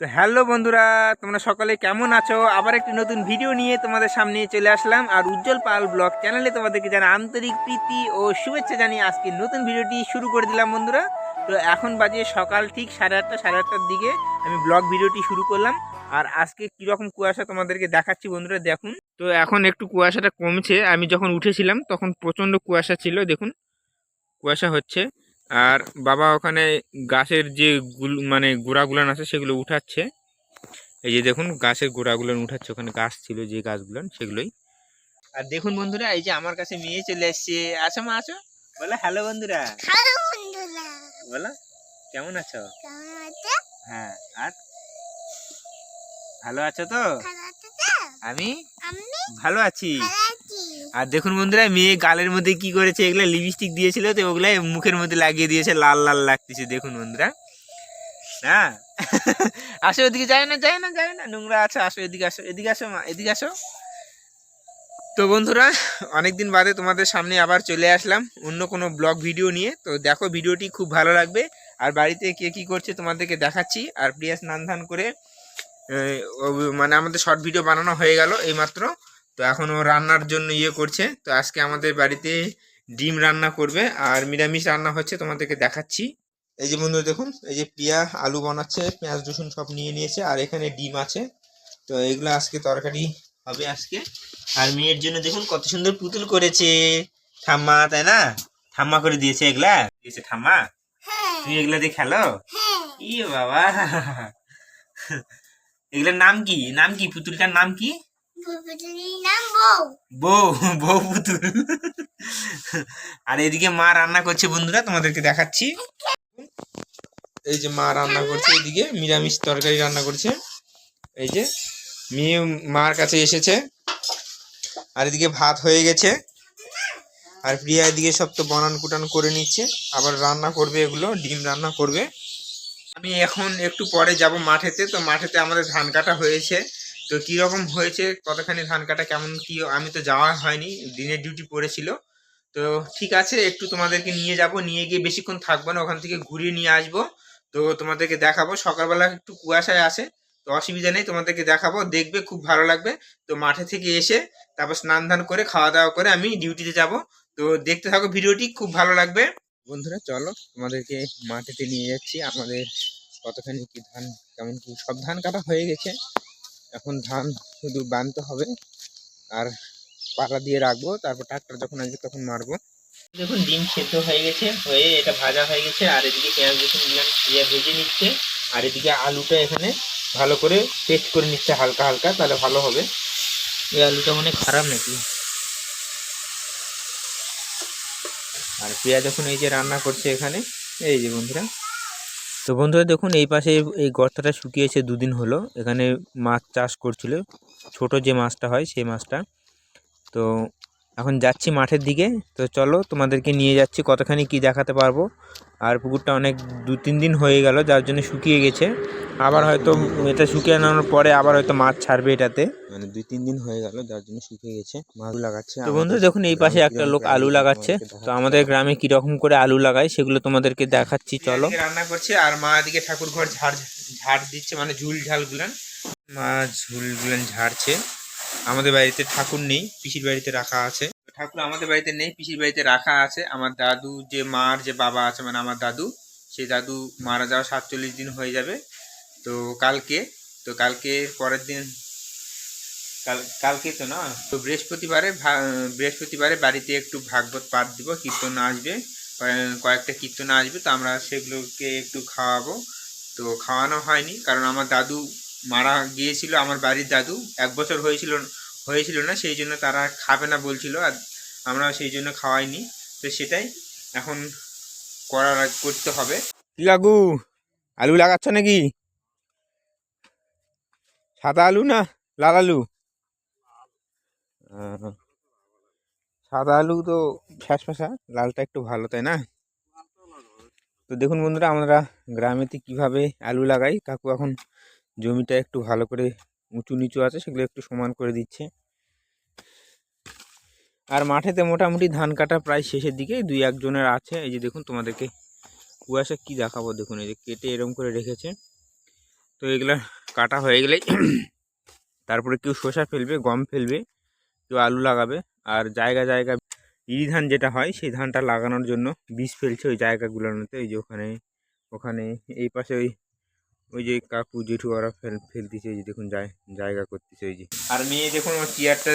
তো হ্যালো বন্ধুরা, তোমরা সকলে কেমন আছো? আবার একটি নতুন ভিডিও নিয়ে তোমাদের সামনে চলে আসলাম। আর উজ্জ্বল পাল ব্লগ চ্যানেলে তোমাদেরকে জানা আন্তরিক প্রীতি ও শুভেচ্ছা জানিয়ে আজকে নতুন ভিডিওটি শুরু করে দিলাম বন্ধুরা। তো এখন বাজে সকাল ঠিক সাড়ে আটটা, সাড়ে আটটার দিকে আমি ব্লগ ভিডিওটি শুরু করলাম। আর আজকে কীরকম কুয়াশা তোমাদেরকে দেখাচ্ছি বন্ধুরা, দেখুন। তো এখন একটু কুয়াশাটা কমছে। আমি যখন উঠেছিলাম তখন প্রচণ্ড কুয়াশা ছিল, দেখুন। কুয়াশা হচ্ছে। আর বাবা ওখানে গাছের যে গুল মানে গোড়াগুলান আছে সেগুলো উঠাচ্ছে। এই যে দেখুন গাছের গোড়াগুলান উঠাচ্ছে ওখানে গাছ ছিল যে গাছগুলান সেগুলোই। আর দেখুন বন্ধুরা এই যে আমার কাছে মেয়ে চলে এসছে। আসো মা আসো। বলো হ্যালো বন্ধুরা। বলো কেমন আছো? হ্যাঁ আর? ভালো আছো তো? ভালো আছো তো? আমি? ভালো আছি। আর দেখুন বন্ধুরা, মেয়ে গালের মধ্যে কি করেছে? এগুলা লিপস্টিক দিয়েছিল তো ওগুলা মুখের মধ্যে লাগিয়ে দিয়েছে, লাল লাল লাগতেছে, দেখুন বন্ধুরা। হ্যাঁ? আসো এদিকে যায় না যায় না যায় না, নোংরা আছে, আসো এদিকে আসো এদিকে আসো মা, এদিকে আসো। তো বন্ধুরা, অনেকদিন বাদে তোমাদের সামনে আবার চলে আসলাম অন্য কোনো ব্লগ ভিডিও নিয়ে। তো দেখো ভিডিওটি খুব ভালো লাগবে। আর বাড়িতে কে কি করছে তোমাদেরকে দেখাচ্ছি। আর প্রিয়া স্নান ধান করে মানে আমাদের শর্ট ভিডিও বানানো হয়ে গেল এইমাত্র। তো এখন ও রান্নার জন্য ইয়ে করছে। তো আজকে আমাদের বাড়িতে ডিম রান্না করবে আর নিরামিষ রান্না হচ্ছে তোমাদেরকে দেখাচ্ছি। এই যে বন্ধু দেখুন এই যে প্রিয়া আলু বানাচ্ছে পেঁয়াজ রসুন সব নিয়ে নিয়েছে আর এখানে ডিম আছে। তো এগুলো আজকে তরকারি হবে আজকে। আর মেয়ের জন্য দেখুন কত সুন্দর পুতুল করেছে। ঠাম্মা তাই না? ঠাম্মা করে দিয়েছে এগুলা? দিয়েছে ঠাম্মা? হ্যাঁ। তুমি এগুলা দিয়ে খেলো? হ্যাঁ। ই বাবা। এগুলোর নাম কি? নাম কি? পুতুলটার নাম কি? আর এদিকে মা রান্না করছে বন্ধুরা, তোমাদেরকে দেখাচ্ছি। এই যে মা রান্না করছে এদিকে, নিরামিষ তরকারি রান্না করছে। এই যে মেয়ে মার কাছে এসেছে। আর এদিকে ভাত হয়ে গেছে। আর প্রিয়া এদিকে সব তো বনান কুটান করে নিচ্ছে। আবার রান্না করবে এগুলো, ডিম রান্না করবে। আমি এখন একটু পরে যাব মাঠেতে, তো মাঠেতে আমাদের ধান কাটা হয়েছে। তো কীরকম হয়েছে, কতখানি ধান কাটা, কেমন কি, আমি তো যাওয়া হয়নি, দিনের ডিউটি পড়েছিল। তো ঠিক আছে, একটু তোমাদেরকে নিয়ে যাব, নিয়ে গিয়ে বেশিক্ষণ থাকব না, ওখান থেকে ঘুরিয়ে নিয়ে আসব। তো তোমাদেরকে দেখাবো, সকালবেলা একটু কুয়াশায় আসে তো অসুবিধা নেই, তোমাদেরকে দেখাবো, দেখবে, খুব ভালো লাগবে। তো মাঠে থেকে এসে, তারপর স্নান ধান করে, খাওয়া দাওয়া করে আমি ডিউটিতে যাব। তো দেখতে থাকো ভিডিওটি, খুব ভালো লাগবে। বন্ধুরা, চলো, তোমাদেরকে মাঠেতে নিয়ে যাচ্ছি। আমাদের কতখানি কি ধান, কেমন কি, সব ধান কাটা হয়ে গেছে। এখন ধান শুধু বানতে হবে আর পালা দিয়ে রাখব, তারপর ট্রাক্টর যখন আসবে তখন মারবো। দেখুন, ডিম সেদ্ধ হয়ে গেছে, হয়ে এটা ভাজা হয়ে গেছে, আর এদিকে পেঁয়াজ রসুন দিলাম ভেজে নিচ্ছে, আর এদিকে আলুটা এখানে ভালো করে পেস্ট করে নিচ্ছে হালকা হালকা, তাহলে ভালো হবে। এই আলুটা মানে খারাপ নাকি? আর পেঁয়াজ এখন এই যে রান্না করছে এখানে, এই যে বন্ধুরা তো বন্ধুরা দেখুন, এই পাশে এই গর্তটা শুকিয়েছে দুদিন হলো। এখানে মাছ চাষ করছিল। ছোট যে মাছটা হয়, সেই মাছটা। তো এখন যাচ্ছি মাঠের দিকে। তো চলো তোমাদেরকে নিয়ে যাচ্ছি কতখানি কি দেখাতে পারব। আর পুকুরটা অনেক দু তিন দিন হয়ে গেল যার জন্য শুকিয়ে গেছে। আবার হয়তো এটা শুকিয়ে আনানোর পরে আবার হয়তো মাছ ছাড়বে এটাতে। মানে দুই তিন দিন হয়ে গেল যার জন্য শুকিয়ে গেছে। মাছ লাগাচ্ছে তো বন্ধু দেখুন এই পাশে একটা লোক আলু লাগাচ্ছে। তো আমাদের গ্রামে কীরকম করে আলু লাগায় সেগুলো তোমাদেরকে দেখাচ্ছি চলো। রান্না করছে আর মা এদিকে ঠাকুর ঘর ঝাড় ঝাড় দিচ্ছে মানে ঝুল ঝাল গুলান মা ঝুল গুলান ঝাড়ছে। আমাদের বাড়িতে ঠাকুর নেই, পিসির বাড়িতে রাখা আছে। ঠাকুর আমাদের বাড়িতে নেই, পিসির বাড়িতে রাখা আছে। আমার দাদু, যে মার যে বাবা আছে মানে আমার দাদু, সেই দাদু মারা যাওয়া সাতচল্লিশ দিন হয়ে যাবে। তো কালকে তো কালকে পরের দিন, কাল, কালকে তো না, তো বৃহস্পতিবারে বৃহস্পতিবারে বাড়িতে একটু ভাগবত পাঠ দিব, কীর্তন আসবে। কয়েকটা কীর্তন আসবে, তো আমরা সেগুলোকে একটু খাওয়াবো। তো খাওয়ানো হয়নি, কারণ আমার দাদু মারা গিয়েছিল আমার বাড়ির দাদু। এক বছর হয়েছিল হয়েছিল না, সেই জন্য তারা খাবে না বলছিল আর আমরা সেই জন্য খাওয়াইনি। তো সেটাই এখন করার করতে হবে। কাকু আলু লাগাচ্ছ নাকি? সাদা আলু না লাল আলু? সাদা আলু তো ফ্যাস ফ্যাসা লালটা একটু ভালো তাই না? তো দেখুন বন্ধুরা, আমরা গ্রামেতে কীভাবে আলু লাগাই, কাকু এখন জমিটা একটু ভালো করে উঁচু নিচু আছে, সেগুলো একটু সমান করে দিচ্ছে। আর মাঠেতে মোটামুটি ধান কাটা প্রায় শেষের দিকে দুই একজনের আছে। এই যে দেখুন, তোমাদেরকে কুয়াশা কি দেখাবো, দেখুন, এই যে কেটে এরম করে রেখেছে। তো এগুলা কাটা হয়ে গেলে তারপরে কেউ শসা ফেলবে, গম ফেলবে, কেউ আলু লাগাবে। আর জায়গা জায়গা, ইরি ধান যেটা হয়, সেই ধানটা লাগানোর জন্য বীজ ফেলছে ওই জায়গাগুলোর মধ্যে। ওই যে ওখানে ওখানে, এই পাশে ওই ওই যে কাকু জেঠু ওরা ফেল ফেলতেছে ওই যে দেখুন জায়- জায়গা করতেছে ওই যে। আর মেয়ে দেখুন ওর চেয়ারটা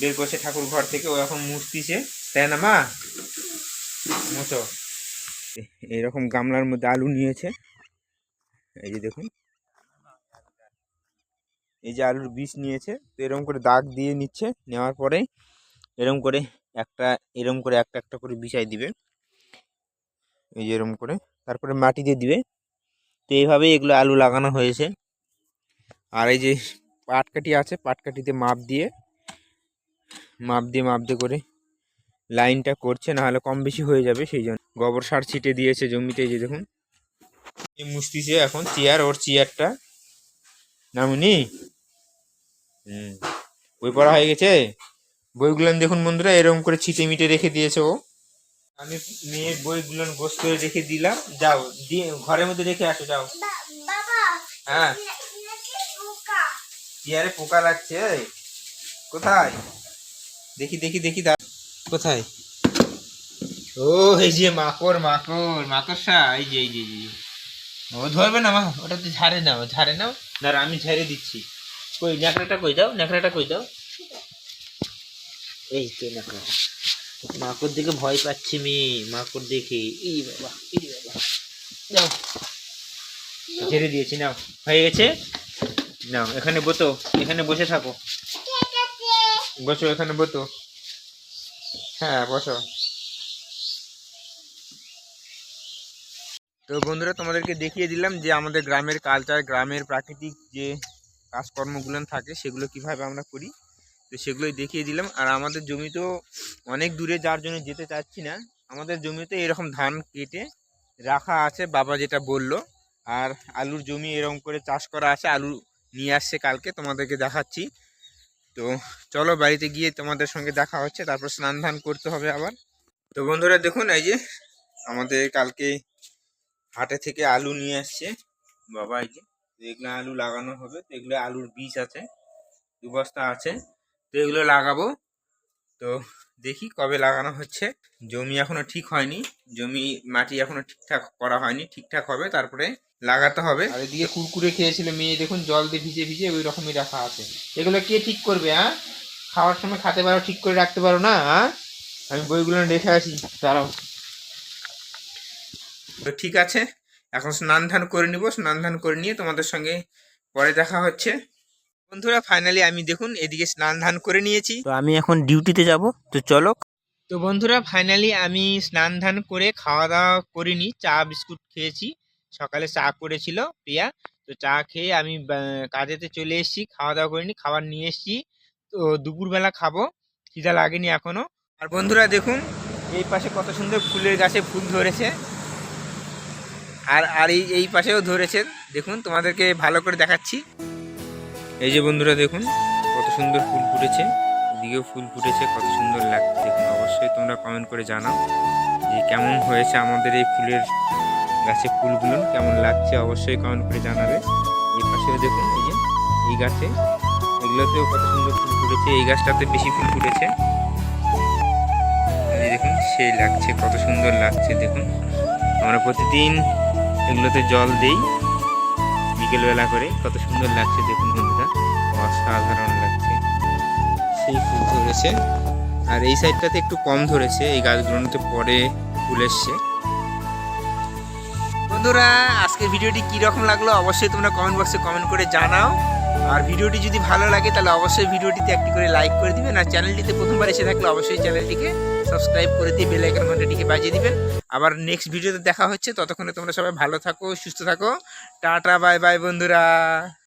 বের করছে ঠাকুর ঘর থেকে ও এখন মুছতিছে। তাই না মা? এ- এরকম গামলার মধ্যে আলু নিয়েছে। এই যে দেখুন। এই যে আলুর বীজ নিয়েছে তো এরকম করে দাগ দিয়ে নিচ্ছে নেওয়ার পরে এরকম করে একটা এরকম করে একটা একটা করে বিছাই দিবে। এই যে এরকম করে তারপরে মাটি দিয়ে দিবে। তো এইভাবেই এগুলো আলু লাগানো হয়েছে। আর এই যে পাটকাঠি আছে, পাটকাঠিতে মাপ দিয়ে মাপ দিয়ে মাপ দিয়ে করে লাইনটা করছে না হলে কম বেশি হয়ে যাবে সেই জন্য। গোবর সার ছিটে দিয়েছে জমিতে যে দেখুন। এই মুছতিছে এখন চেয়ার, ওর চেয়ারটা। নামুনি? হুম। বই পড়া হয়ে গেছে? বইগুলো দেখুন বন্ধুরা, এরকম করে ছিটে মিটে রেখে দিয়েছে ও। আমি মেয়ের বইগুলো গোস করে রেখে দিলাম। যাও দিয়ে ঘরের মধ্যে রেখে আসো যাও। হ্যাঁ। নাকি পোকা? পোকা লাগছে কোথায়? দেখি দেখি দেখি দা কোথায়? ও এই যে মাকড় মাকড় মাকড়সা এই যে এই যে যে। ও ধরবে না মা ওটা তো ঝাড়ে নাও ঝাড়ে নাও। দাঁড়া আমি ঝেড়ে দিচ্ছি। কই ন্যাকড়াটা কই দাও ন্যাকড়াটা কই দাও? এই তো ন্যাকড়া। মাকড় দেখে ভয় পাচ্ছি মেয়ে মাকড় দেখে। এই বাবা এই বাবা। যাও ঝেড়ে দিয়েছি, নাও। হয়ে গেছে? নাও, এখানে বতো, এখানে বসে থাকো। বসো, এখানে বতো। হ্যাঁ বসো। তো বন্ধুরা, তোমাদেরকে দেখিয়ে দিলাম যে আমাদের গ্রামের কালচার গ্রামের প্রাকৃতিক যে কাজকর্মগুলো থাকে, সেগুলো কীভাবে আমরা করি। তো সেগুলোই দেখিয়ে দিলাম। আর আমাদের জমি তো অনেক দূরে যার জন্য যেতে চাচ্ছি না। আমাদের জমিতে এরকম ধান কেটে রাখা আছে, বাবা যেটা বলল। আর আলুর জমি এরকম করে চাষ করা আছে, আলু নিয়ে আসছে কালকে, তোমাদেরকে দেখাচ্ছি। তো চলো বাড়িতে গিয়ে তোমাদের সঙ্গে দেখা হচ্ছে, তারপর স্নান ধান করতে হবে আবার। তো বন্ধুরা দেখুন, এই যে আমাদের কালকে হাটে থেকে আলু নিয়ে আসছে। বাবা, এই যে এগুলো আলু লাগানো হবে। তো এগুলো আলুর বীজ আছে, দু বস্তা আছে। তো এগুলো লাগাবো। তো দেখি কবে লাগানো হচ্ছে। জমি এখনও ঠিক হয়নি। জমি মাটি এখনও ঠিকঠাক করা হয়নি। ঠিকঠাক হবে তারপরে লাগাতে হবে। আর এদিকে কুরকুরে খেয়েছিল মেয়ে দেখুন জল দিয়ে ভিজে ভিজে ওই রকমই রাখা আছে। এগুলো কে ঠিক করবে হ্যাঁ খাওয়ার সময় খেতে পারো ঠিক করে রাখতে পারো না আমি বইগুলো রেখে আসি দাঁড়াও। তো ঠিক আছে এখন স্নান ধান করে নিব। স্নান ধান করে নিয়ে তোমাদের সঙ্গে পরে দেখা হচ্ছে। বন্ধুরা ফাইনালি আমি দেখুন এদিকে স্নান ধান করে নিয়েছি। তো আমি এখন ডিউটিতে যাব তো চলো। তো বন্ধুরা ফাইনালি আমি স্নান ধান করে খাওয়া দাওয়া করিনি চা বিস্কুট খেয়েছি। সকালে চা করেছিল প্রিয়া তো চা খেয়ে আমি কাজেতে চলে এসেছি খাওয়া দাওয়া করিনি খাবার নিয়ে এসেছি। তো দুপুরবেলা খাব খিদা লাগেনি এখনও। আর বন্ধুরা দেখুন এই পাশে কত সুন্দর ফুলের গাছে ফুল ধরেছে। আর আর এই এই পাশেও ধরেছে। দেখুন তোমাদেরকে ভালো করে দেখাচ্ছি। এই যে বন্ধুরা দেখুন, কত সুন্দর ফুল ফুটেছে। এদিকেও ফুল ফুটেছে, কত সুন্দর লাগছে দেখুন। অবশ্যই তোমরা কমেন্ট করে জানাও যে কেমন হয়েছে আমাদের এই ফুলের গাছে ফুলগুলো, কেমন লাগছে অবশ্যই কমেন্ট করে জানাবে। এই পাশেও দেখুন, এই যে এই গাছে, এগুলোতেও কত সুন্দর ফুল ফুটেছে। এই গাছটাতে বেশি ফুল ফুটেছে। দেখুন, সেই লাগছে, কত সুন্দর লাগছে দেখুন। আমরা প্রতিদিন এগুলোতে জল দিই। বিকেলবেলা করে কত সুন্দর লাগছে দেখুন বন্ধুরা। অসাধারণ লাগছে। সেই ফুল ধরেছে। আর এই সাইডটাতে একটু কম ধরেছে, এই গাছগুলোতে পরে ফুল এসছে। বন্ধুরা, আজকের ভিডিওটি কীরকম লাগল অবশ্যই তোমরা কমেন্ট বক্সে কমেন্ট করে জানাও। আর ভিডিওটি যদি ভালো লাগে, তাহলে অবশ্যই ভিডিওটিতে একটি করে লাইক করে দিবেন আর চ্যানেলটিতে প্রথমবার এসে থাকলে অবশ্যই চ্যানেলটিকে সাবস্ক্রাইব করে দিয়ে বেল আইকন ঘন্টাটিকে বাজিয়ে দিবেন। আবার নেক্সট ভিডিওতে দেখা হচ্ছে, ততক্ষণে তোমরা সবাই ভালো থাকো, সুস্থ থাকো। টাটা বাই বাই বন্ধুরা।